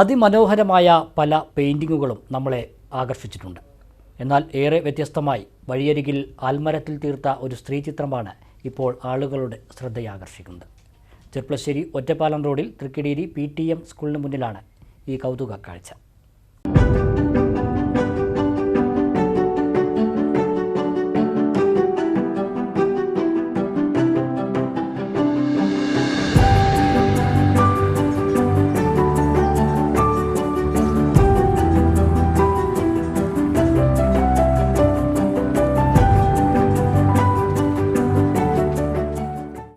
അതിമനോഹരമായ പല പെയിന്റിങ്ങുകളും നമ്മളെ ആകർഷിച്ചിട്ടുണ്ട്. എന്നാൽ ഏറെ വ്യത്യസ്തമായി വഴിയരികിൽ ആൽമരത്തിൽ തീർത്ത ഒരു സ്ത്രീ ചിത്രമാണ് ഇപ്പോൾ ആളുകളുടെ ശ്രദ്ധയാകർഷിക്കുന്നത്. ചെർപ്പളശ്ശേരി ഒറ്റപ്പാലം റോഡിൽ തൃക്കിടീരി പി ടി എം സ്കൂളിന് മുന്നിലാണ് ഈ കൗതുക കാഴ്ച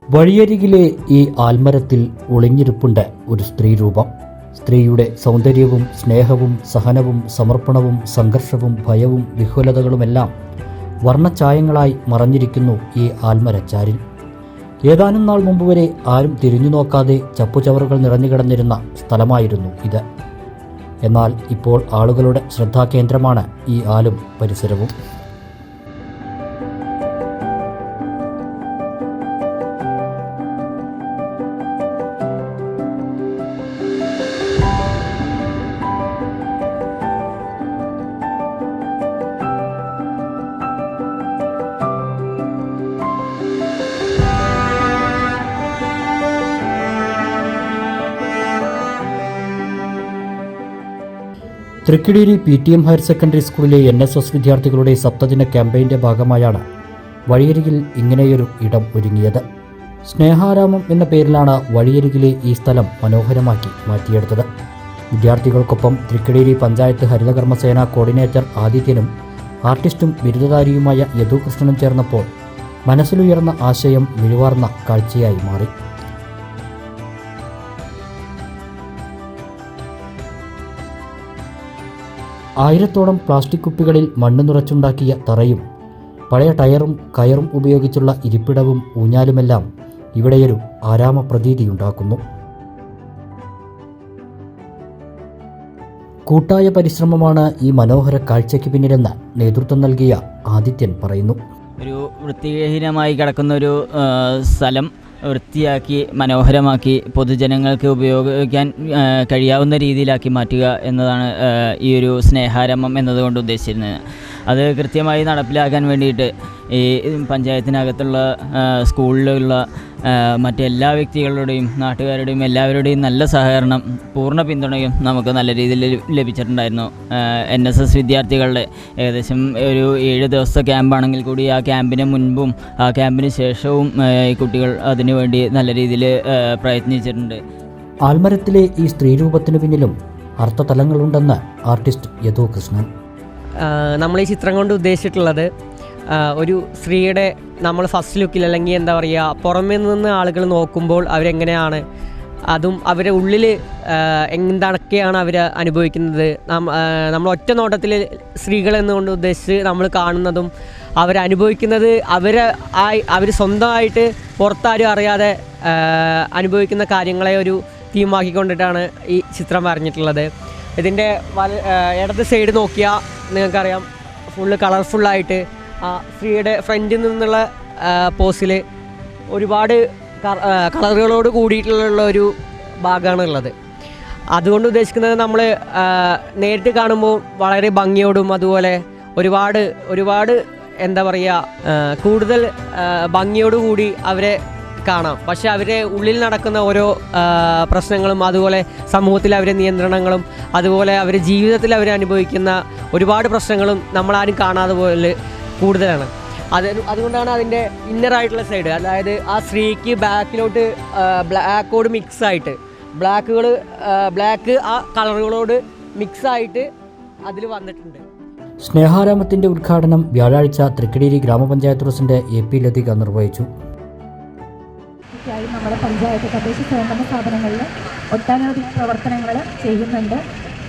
വഴിയരികിലെ ഈ ആൽമരത്തിൽ ഒളിഞ്ഞിരിപ്പുണ്ട് ഒരു സ്ത്രീ രൂപം. സ്ത്രീയുടെ സൗന്ദര്യവും സ്നേഹവും സഹനവും സമർപ്പണവും സംഘർഷവും ഭയവും വിഹുലതകളുമെല്ലാം വർണഛായങ്ങളായി മറഞ്ഞിരിക്കുന്നു ഈ ആൽമരച്ചാരിൽ. ഏതാനും നാൾ മുമ്പ് വരെ ആരും തിരിഞ്ഞു നോക്കാതെ ചപ്പുചവറുകൾ നിറഞ്ഞുകിടന്നിരുന്ന സ്ഥലമായിരുന്നു ഇത്. എന്നാൽ ഇപ്പോൾ ആളുകളുടെ ശ്രദ്ധാകേന്ദ്രമാണ് ഈ ആലും പരിസരവും. Thrikkideeri P T M higher secondary സ്കൂളിലെ എൻ എസ് എസ് വിദ്യാർത്ഥികളുടെ സപ്തദിന ക്യാമ്പയിന്റെ ഭാഗമായാണ് വഴിയരികിൽ ഇങ്ങനെയൊരു ഇടം ഒരുങ്ങിയത്. സ്നേഹാരാമം എന്ന പേരിലാണ് വഴിയരികിലെ ഈ സ്ഥലം മനോഹരമാക്കി മാറ്റിയെടുത്തത്. വിദ്യാർത്ഥികൾക്കൊപ്പം തൃക്കിടീരി പഞ്ചായത്ത് ഹരിതകർമ്മസേന കോർഡിനേറ്റർ ആദിത്യനും ആർട്ടിസ്റ്റും ബിരുദധാരിയുമായ യദുകൃഷ്ണനും ചേർന്നപ്പോൾ മനസ്സിലുയർന്ന ആശയം മിഴിവാർന്ന കാഴ്ചയായി മാറി. ആയിരത്തോളം പ്ലാസ്റ്റിക് കുപ്പികളിൽ മണ്ണ് നിറച്ചുണ്ടാക്കിയ തറയും പഴയ ടയറും കയറും ഉപയോഗിച്ചുള്ള ഇരിപ്പിടവും ഊഞ്ഞാലുമെല്ലാം ഇവിടെയൊരു ആരാമ പ്രതീതിയുണ്ടാക്കുന്നു കൂട്ടായ പരിശ്രമമാണ് ഈ മനോഹര കാഴ്ചയ്ക്ക് പിന്നിലെന്ന് നേതൃത്വം നൽകിയ ആദിത്യൻ പറയുന്നു. ഒരു വൃത്തിഹീനമായി കിടക്കുന്ന ഒരു സ്ഥലം വൃത്തിയാക്കി മനോഹരമാക്കി പൊതുജനങ്ങൾക്ക് ഉപയോഗിക്കാൻ കഴിയാവുന്ന രീതിയിലാക്കി മാറ്റുക എന്നതാണ് ഈ ഒരു സ്നേഹാരംഭം എന്നതുകൊണ്ട് ഉദ്ദേശിച്ചിരുന്നത്. അത് കൃത്യമായി നടപ്പിലാക്കാൻ വേണ്ടിയിട്ട് ഈ പഞ്ചായത്തിനകത്തുള്ള സ്കൂളിലുള്ള മറ്റെല്ലാ വ്യക്തികളുടെയും നാട്ടുകാരുടെയും എല്ലാവരുടെയും നല്ല സഹകരണം പൂർണ പിന്തുണയും നമുക്ക് നല്ല രീതിയിൽ ലഭി- ലഭിച്ചിട്ടുണ്ടായിരുന്നു. എൻ എസ് എസ് വിദ്യാർത്ഥികളുടെ ഏകദേശം ഒരു ഏഴ് ദിവസത്തെ ക്യാമ്പാണെങ്കിൽ കൂടി ആ ക്യാമ്പിന് മുൻപും ആ ക്യാമ്പിന് ശേഷവും ഈ കുട്ടികൾ അതിനുവേണ്ടി നല്ല രീതിയിൽ പ്രയത്നിച്ചിട്ടുണ്ട്. ആൽമരത്തിലെ ഈ സ്ത്രീരൂപത്തിനു പിന്നിലും അർത്ഥതലങ്ങളുണ്ടെന്ന് ആർട്ടിസ്റ്റ് യദു കൃഷ്ണൻ. നമ്മൾ ഈ ചിത്രം കൊണ്ട് ഉദ്ദേശിച്ചിട്ടുള്ളത് ഒരു സ്ത്രീയുടെ നമ്മൾ ഫസ്റ്റ് ലുക്കിൽ അല്ലെങ്കിൽ എന്താ പറയുക പുറമേ നിന്ന് ആളുകൾ നോക്കുമ്പോൾ അവരെങ്ങനെയാണ് അതും അവരുടെ ഉള്ളിൽ എന്തൊക്കെയാണ് അവർ അനുഭവിക്കുന്നത് നമ്മൾ ഒറ്റ നോട്ടത്തിൽ സ്ത്രീകൾ എന്നുകൊണ്ട് ഉദ്ദേശിച്ച് നമ്മൾ കാണുന്നതും അവരനുഭവിക്കുന്നത് അവരെ ആയി അവർ സ്വന്തമായിട്ട് പുറത്താരും അറിയാതെ അനുഭവിക്കുന്ന കാര്യങ്ങളെ ഒരു തീമാക്കിക്കൊണ്ടിട്ടാണ് ഈ ചിത്രം വരഞ്ഞിട്ടുള്ളത്. ഇതിന്റെ വല ഇടത് സൈഡ് നോക്കിയാൽ നിങ്ങൾക്കറിയാം ഫുള്ള് കളർഫുള്ളായിട്ട് ആ സ്ത്രീയുടെ ഫ്രണ്ടിൽ നിന്നുള്ള പോസിൽ ഒരുപാട് കളറുകളോട് കൂടിയിട്ടുള്ള ഒരു ഭാഗമാണ് ഉള്ളത്. അതുകൊണ്ട് ഉദ്ദേശിക്കുന്നത് നമ്മൾ നേരിട്ട് കാണുമ്പോൾ വളരെ ഭംഗിയോടും അതുപോലെ ഒരുപാട് ഒരുപാട് എന്താ പറയുക കൂടുതൽ ഭംഗിയോടുകൂടി അവരെ കാണാം. പക്ഷെ അവരെ ഉള്ളിൽ നടക്കുന്ന ഓരോ പ്രശ്നങ്ങളും അതുപോലെ സമൂഹത്തിൽ അവരെ നിയന്ത്രണങ്ങളും അതുപോലെ അവരെ ജീവിതത്തിൽ അവർ അനുഭവിക്കുന്ന ഒരുപാട് പ്രശ്നങ്ങളും നമ്മളാരും കാണാതെ പോലെ കൂടുതലാണ്. അത് അതുകൊണ്ടാണ് അതിന്റെ ഇന്നറായിട്ടുള്ള സൈഡ് അതായത് ആ സ്ത്രീക്ക് ബാക്കിലോട്ട് ബ്ലാക്കോട് മിക്സ് ആയിട്ട് ബ്ലാക്കുകൾ ബ്ലാക്ക് ആ കളറുകളോട് മിക്സ് ആയിട്ട് അതിൽ വന്നിട്ടുണ്ട്. സ്നേഹാരാമത്തിന്റെ ഉദ്ഘാടനം വ്യാഴാഴ്ച തൃക്കടീരി ഗ്രാമപഞ്ചായത്ത് പ്രസിഡന്റ് എ പി ലതിക നിർവഹിച്ചു. പഞ്ചായത്ത് തദ്ദേശ സ്വയംഭരണ സ്ഥാപനങ്ങളിൽ ഒട്ടനവധി പ്രവർത്തനങ്ങൾ ചെയ്യുന്നുണ്ട്.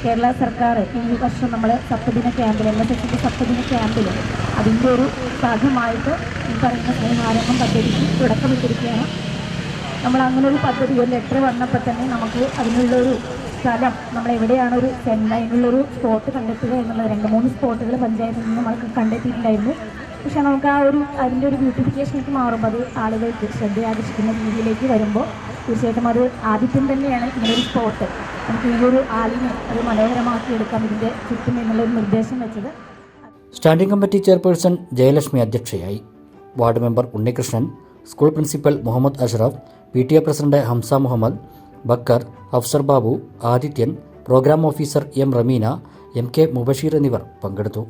കേരള സർക്കാർ ഈ വർഷം നമ്മൾ സപ്തദിന ക്യാമ്പിൽ എം എസ് എസിന്റെ സപ്തദിന ക്യാമ്പിൽ അതിന്റെ ഒരു ഭാഗമായിട്ട് ഈ പറയുന്ന സ്നേഹാരംഭം പദ്ധതിക്ക് തുടക്കമിട്ടിരിക്കുകയാണ്. നമ്മൾ അങ്ങനെ ഒരു പദ്ധതി ഒരു ലെറ്റർ വന്നപ്പോൾ തന്നെ നമുക്ക് അതിനുള്ളൊരു സ്ഥലം നമ്മൾ എവിടെയാണ് ഒരു അതിനുള്ളൊരു സ്പോട്ട് കണ്ടെത്തുക എന്നുള്ളത് രണ്ട് മൂന്ന് സ്പോട്ടുകൾ പഞ്ചായത്തിൽ നിന്ന് നമ്മൾക്ക് കണ്ടെത്തിയിട്ടുണ്ടായിരുന്നു. പക്ഷേ നമുക്ക് ആ ഒരു അതിന്റെ ഒരു ബ്യൂട്ടിഫിക്കേഷനിലേക്ക് മാറുമ്പോൾ അത് ആളുകൾക്ക് ശ്രദ്ധയാകർഷിക്കുന്ന രീതിയിലേക്ക് വരുമ്പോൾ തീർച്ചയായിട്ടും അത് ആദിത്യം തന്നെയാണ് ഇങ്ങനൊരു സ്പോട്ട് നമുക്ക് ഈ ഒരു ആലിനെ അത് മനോഹരമാക്കി എടുക്കാം ഇതിന്റെ ചുറ്റും എന്നുള്ളൊരു നിർദ്ദേശം വെച്ചത്. സ്റ്റാൻഡിംഗ് കമ്മിറ്റി ചെയർപേഴ്സൺ ജയലക്ഷ്മി അധ്യക്ഷയായി. Ward member Unnikrishnan school principal Muhammad Ashraf P T A president Hamsa Muhammad Bakkar Afsar Babu Adithyan programme officer M Rameena M K Mubashir എന്നിവർ പങ്കെടുത്തു.